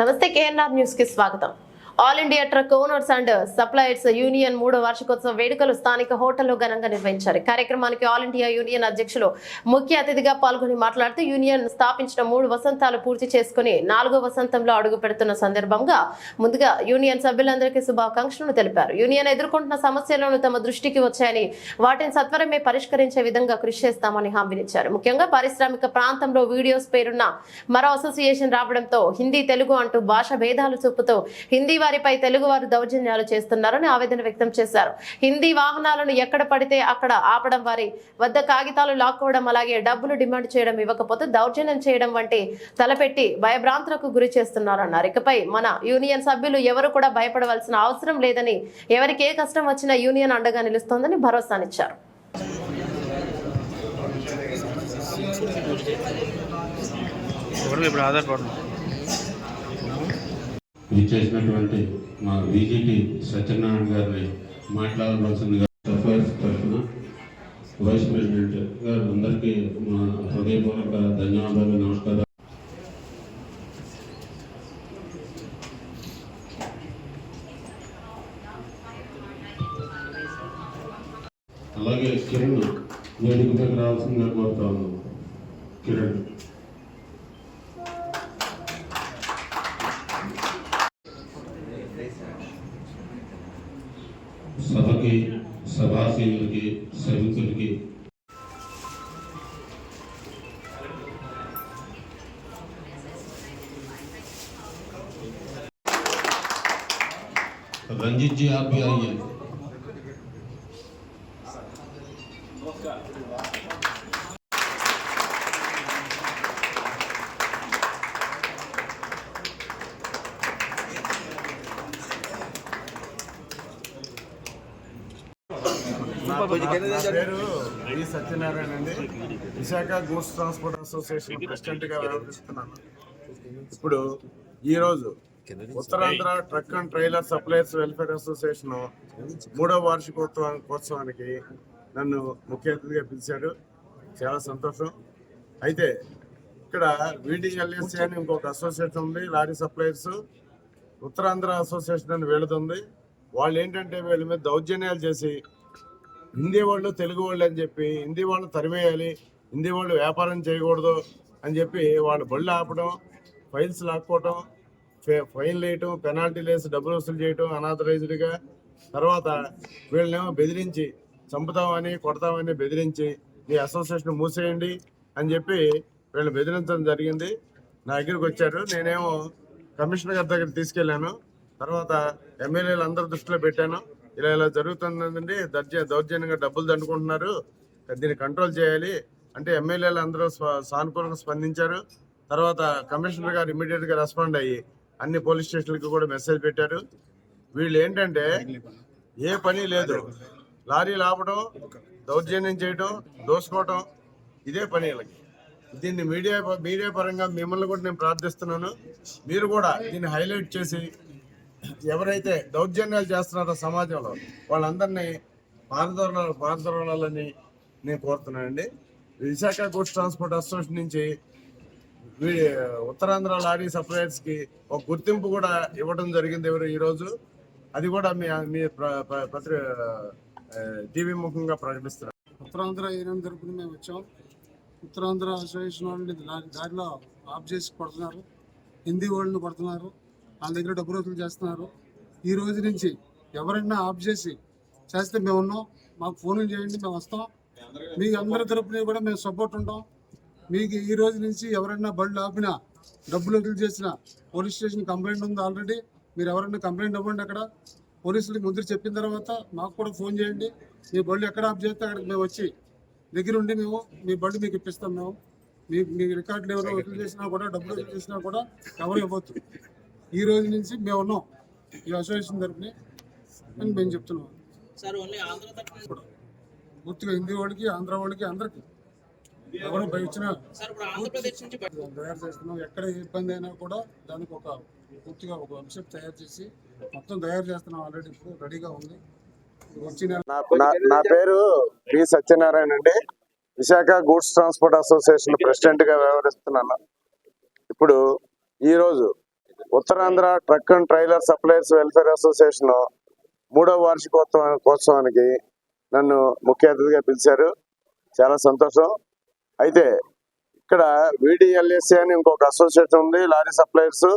నమస్తే KNR news కి స్వాగతం All India truck owners and suppliers union మూడో వార్షికోత్సవ వేడుకలు స్థానిక హోటల్లో ఘనంగా నిర్వహించారు. కార్యక్రమానికి ఆల్ ఇండియా యూనియన్ అధ్యక్షులు ముఖ్య అతిథిగా పాల్గొని మాట్లాడుతూ యూనియన్ స్థాపించిన మూడు వసంతాలు పూర్తి చేసుకుని నాలుగో వసంతంలో అడుగు పెడుతున్న సందర్భంగా ముందుగా యూనియన్ సభ్యులందరికీ శుభాకాంక్షలు తెలిపారు. యూనియన్ ఎదుర్కొంటున్న సమస్యలను తమ దృష్టికి వచ్చాయని వాటిని సత్వరమే పరిష్కరించే విధంగా కృషి చేస్తామని హామీనిచ్చారు ముఖ్యంగా పారిశ్రామిక ప్రాంతంలో వీడియోస్ పేరున్న మరో అసోసియేషన్ రావడంతో హిందీ తెలుగు అంటూ భాష భేదాలు చూపుతూ హిందీ వారిపై తెలుగువారు దౌర్జన్యాలు చేస్తున్నారని ఆవేదన వ్యక్తం చేశారు. హిందీ వాహనాలను ఎక్కడ పడితే అక్కడ ఆపడం వారి వద్ద కాగితాలు లాక్కోవడం అలాగే డబ్బులు డిమాండ్ చేయడం ఇవ్వకపోతే దౌర్జన్యం చేయడం వంటి తలపెట్టి భయభ్రాంతులకు గురి చేస్తున్నారన్నారు. ఇకపై మన యూనియన్ సభ్యులు ఎవరు కూడా భయపడవలసిన అవసరం లేదని ఎవరికి ఏ కష్టం వచ్చినా యూనియన్ అండగా నిలుస్తోందని భరోసానిచ్చారు. ఎవరు ఇప్పుడు ఆధారపడను విచ్చేసినటువంటి మా విజిటి సత్యనారాయణ గారిని మాట్లాడవలసిందిగా సఫైర్స్ తరఫున వైస్ ప్రెసిడెంట్ గారు అందరికీ మా హృదయపూర్వక ధన్యవాదాలు నమస్కారాలు. అలాగే కిరణ్ వేదికపైకి రావాల్సిందిగా కోరుతా ఉన్నాను. కిరణ్. సభాసీనులకి సభికులకి रंजीत जी आप भी आइए నా పేరు సత్యనారాయణ అండి. విశాఖ గూడ్స్ ట్రాన్స్పోర్ట్ అసోసియేషన్ ప్రెసిడెంట్గా వ్యవహరిస్తున్నాను. ఇప్పుడు ఈ రోజు Uttarandhra truck and trailer suppliers welfare association మూడో వార్షికోత్సవానికి నన్ను ముఖ్య అతిథిగా పిలిచారు. చాలా సంతోషం. అయితే ఇక్కడ విడిఎల్ఎస్సి అని ఇంకొక అసోసియేషన్ ఉంది లారీ సప్లయర్స్. ఉత్తరాంధ్ర అసోసియేషన్ అని వీళ్ళది వాళ్ళు ఏంటంటే వీళ్ళ మీద దౌర్జన్యాలు చేసి హిందీ వాళ్ళు తెలుగు వాళ్ళు అని చెప్పి హిందీ వాళ్ళు తరివేయాలి హిందీ వాళ్ళు వ్యాపారం చేయకూడదు అని చెప్పి వాళ్ళు బళ్ళు ఆపడం ఫైల్స్ లాక్కోవటం ఫే- ఫైన్లు వేయటం పెనాల్టీలు వేసి డబ్బులు వసూలు చేయటం అనాథరైజ్డ్గా తర్వాత వీళ్ళనేమో బెదిరించి చంపుతామని కొడతామని బెదిరించి మీ అసోసియేషన్ మూసేయండి అని చెప్పి వీళ్ళు బెదిరించడం జరిగింది. నా దగ్గరికి వచ్చారు. నేనేమో కమిషనర్ గారి దగ్గర తీసుకెళ్ళాను. తర్వాత ఎమ్మెల్యేలు అందరి దృష్టిలో పెట్టాను. ఇలా ఇలా జరుగుతుందండి. దర్జ దౌర్జన్యంగా డబ్బులు దండుకుంటున్నారు. దీన్ని కంట్రోల్ చేయాలి. అంటే ఎమ్మెల్యేలు అందరూ సానుకూలంగా స్పందించారు. తర్వాత కమిషనర్ గారు ఇమీడియట్గా రెస్పాండ్ అయ్యి అన్ని పోలీస్ స్టేషన్లకి కూడా మెసేజ్ పెట్టారు. వీళ్ళు ఏంటంటే ఏ పని లేదు. లారీలు ఆపడం దౌర్జన్యం చేయడం దోసుకోవటం ఇదే పని వీళ్ళకి. దీన్ని మీడియా మీడియా పరంగా మిమ్మల్ని కూడా నేను ప్రార్థిస్తున్నాను. మీరు కూడా దీన్ని హైలైట్ చేసి ఎవరైతే దౌర్జన్యాలు చేస్తున్నారో సమాజంలో వాళ్ళందరినీ పారదోర పారదోరాలని నేను కోరుతున్నానండి. విశాఖ గూడ్స్ ట్రాన్స్పోర్ట్ అసోసియేషన్ నుంచి ఉత్తరాంధ్ర లారీ సప్లయర్స్కి ఒక గుర్తింపు కూడా ఇవ్వడం జరిగింది ఎవరు ఈరోజు? అది కూడా మీ మీ పత్రి టీవీ ముఖంగా ప్రకటిస్తున్నారు. ఉత్తరాంధ్ర ఏరియా తరపున మేము వచ్చాం. ఉత్తరాంధ్ర అసోసియేషన్ వాళ్ళని దారిలో ఆఫ్ చేసి కొడుతున్నారు. హిందీ వాళ్ళని కొడుతున్నారు. వాళ్ళ దగ్గర డబ్బు రోజులు చేస్తున్నారు. ఈ రోజు నుంచి ఎవరైనా ఆఫ్ చేసి చేస్తే మేము ఉన్నాం మాకు ఫోన్లు చేయండి మేము వస్తాం. మీ అందరి తరపున కూడా మేము సపోర్ట్ ఉంటాం. మీకు ఈ రోజు నుంచి ఎవరైనా బళ్ళు ఆపినా డబ్బులు వదిలి చేసిన పోలీస్ స్టేషన్ కంప్లైంట్ ఉంది ఆల్రెడీ. మీరు ఎవరైనా కంప్లైంట్ ఇవ్వండి అక్కడ. పోలీసులకు ముందు చెప్పిన తర్వాత మాకు కూడా ఫోన్ చేయండి. మీ బళ్ళు ఎక్కడ ఆఫ్ చేస్తే అక్కడికి మేము వచ్చి దగ్గర ఉండి మేము మీ బళ్ళు మీకు ఇప్పిస్తాం మేము. మీ మీ రికార్డులు ఎవరో వదిలి చేసినా కూడా డబ్బులు వదిలి చేసినా కూడా కవర్ ఇవ్వద్దు. ఈ రోజు నుంచి మేము ఉన్నాం. ఈ అసోసియేషన్ తరపున అని మేము చెప్తున్నాం. సార్ ఓన్లీ ఆంధ్ర తరఫున కూడా పూర్తిగా హిందీ వాళ్ళకి ఆంధ్ర వాళ్ళకి అందరికి. ఎవరు బయట వచ్చినా సార్ ఇప్పుడు ఆంధ్రప్రదేశ్ నుంచి బయట తయారు చేస్తున్నాం. ఎక్కడ ఇబ్బంది అయినా కూడా దానికి ఒక పూర్తిగా ఒక వెబ్సైట్ తయారు చేసి మొత్తం తయారు చేస్తున్నాం ఆల్రెడీ ఇప్పుడు రెడీగా ఉంది. నా- నా- నా పేరు వి సత్యనారాయణ అండి. విశాఖ గూడ్స్ ట్రాన్స్పోర్ట్ అసోసియేషన్ ప్రెసిడెంట్గా వ్యవహరిస్తున్నాను. ఇప్పుడు ఈ రోజు Uttarandhra truck and trailer suppliers welfare association మూడవ వార్షికోత్సవం కోత్సవానికి నన్ను ముఖ్య అతిథిగా పిలిచారు. చాలా సంతోషం. అయితే ఇక్కడ విడిఎల్ఎస్సి అని ఇంకొక అసోసియేషన్ ఉంది లారీ సప్లయర్స్.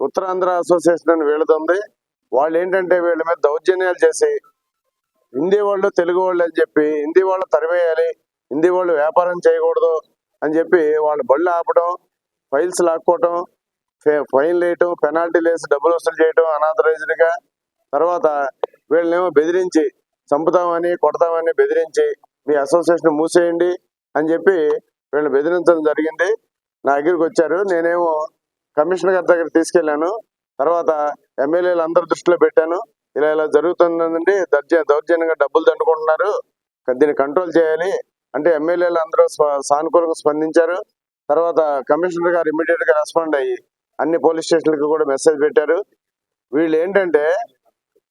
ఉత్తరాంధ్ర అసోసియేషన్ అని వీళ్ళది ఉంది. వాళ్ళు ఏంటంటే వీళ్ళ మీద దౌర్జన్యాలు చేసి హిందీ వాళ్ళు తెలుగు వాళ్ళు అని చెప్పి హిందీ వాళ్ళు తరివేయాలి హిందీ వాళ్ళు వ్యాపారం చేయకూడదు అని చెప్పి వాళ్ళు బళ్ళు ఆపడం ఫైల్స్ లాక్కోవటం ఫైన్ వేయటం పెనాల్టీలు వేసి డబ్బులు వసూలు చేయటం అనాథరైజ్డ్గా తర్వాత వీళ్ళనేమో బెదిరించి చంపుతామని కొడతామని బెదిరించి మీ అసోసియేషన్ మూసేయండి అని చెప్పి వీళ్ళని బెదిరించడం జరిగింది. నా దగ్గరికి వచ్చారు. నేనేమో కమిషనర్ గారి దగ్గర తీసుకెళ్ళాను తర్వాత ఎమ్మెల్యేలు అందరి దృష్టిలో పెట్టాను. ఇలా ఇలా జరుగుతుందండి. దర్జ దౌర్జన్యంగా డబ్బులు దండుకుంటున్నారు. దీన్ని కంట్రోల్ చేయాలి. అంటే ఎమ్మెల్యేలు అందరూ సానుకూలంగా స్పందించారు. తర్వాత కమిషనర్ గారు ఇమ్మీడియట్గా రెస్పాండ్ అయ్యి అన్ని పోలీస్ స్టేషన్లకు కూడా మెసేజ్ పెట్టారు. వీళ్ళు ఏంటంటే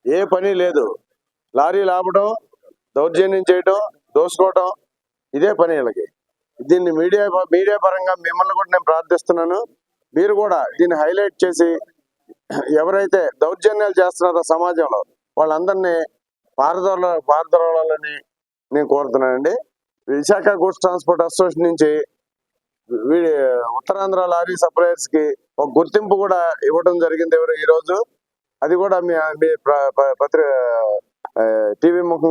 ఏ పని లేదు. లారీలు ఆపడం దౌర్జన్యం చేయటం దోసుకోవటం ఇదే పని వీళ్ళకి. దీన్ని మీడియా మీడియా పరంగా మిమ్మల్ని కూడా నేను ప్రార్థిస్తున్నాను. మీరు కూడా దీన్ని హైలైట్ చేసి ఎవరైతే దౌర్జన్యాలు చేస్తున్నారో సమాజంలో వాళ్ళందరినీ పారదోల పారదోలాలని నేను కోరుతున్నానండి. విశాఖ గూడ్స్ ట్రాన్స్పోర్ట్ అసోసియేషన్ నుంచి వీడి ఉత్తరాంధ్ర లారీ సప్లయర్స్కి ఒక గుర్తింపు కూడా ఇవ్వడం జరిగింది ఎవరు ఈ రోజు? అది కూడా మీ మీ పత్రిక టీవీ ముఖం